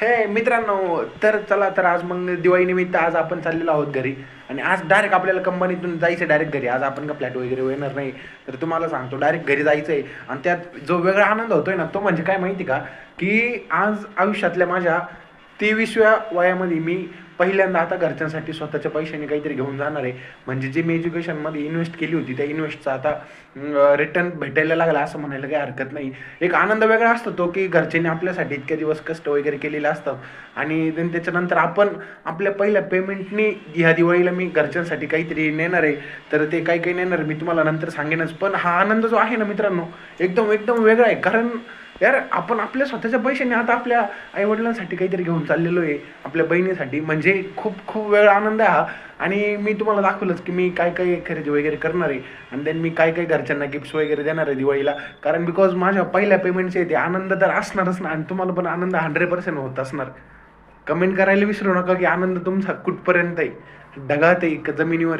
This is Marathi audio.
हे मित्रांनो तर चला तर आज मग दिवाळीनिमित्त आज आपण चाललेलो आहोत घरी. आणि आज डायरेक्ट आपल्याला कंपनीतून जायचं डायरेक्ट घरी. आज आपण का फ्लॅट वगैरे येणार नाही? तर तुम्हाला सांगतो डायरेक्ट घरी जायचं आहे आणि त्यात जो वेगळा आनंद होतोय ना तो म्हणजे काय माहिती का? की आज आयुष्यातल्या माझ्या तेवीसव्या वयामध्ये मी पहिल्यांदा आता घरच्यांसाठी स्वतःच्या पैशाने काहीतरी घेऊन जाणार आहे. म्हणजे जे मी एज्युकेशनमध्ये इन्व्हेस्ट केली होती त्या इन्व्हेस्टचा आता रिटर्न भेटायला लागला असं म्हणायला काही हरकत नाही. एक आनंद वेगळा असतो तो की घरच्यांनी आपल्यासाठी इतके दिवस कष्ट वगैरे केलेलं असतं आणि देन त्याच्यानंतर आपण आपल्या पहिल्या पेमेंटनी ह्या दिवाळीला मी घरच्यांसाठी काहीतरी नेणार आहे. तर ते काही काही नेणार मी तुम्हाला नंतर सांगेनच. पण हा आनंद जो आहे ना मित्रांनो एकदम एकदम वेगळा आहे. कारण यार आपण आपल्या स्वतःच्या पैशाने आता आपल्या आईवडिलांसाठी काहीतरी घेऊन चाललेलो आहे. आपल्या बहिणीसाठी म्हणजे म्हणजे खूप खूप वेळ आनंद आहे हा. आणि मी तुम्हाला दाखवलंच की मी काय काय खरेदी वगैरे करणार आहे. आणि देन मी काय काय घरच्यांना गिफ्ट्स वगैरे देणार आहे दिवाळीला. कारण बिकॉज माझ्या पहिल्या पेमेंटचे ते आनंद तर असणारच ना. आणि तुम्हाला पण आनंद हंड्रेड पर्सेंट होत असणार. कमेंट करायला विसरू नका की आनंद तुमचा कुठपर्यंत आहे. ढगात आहे का जमिनीवर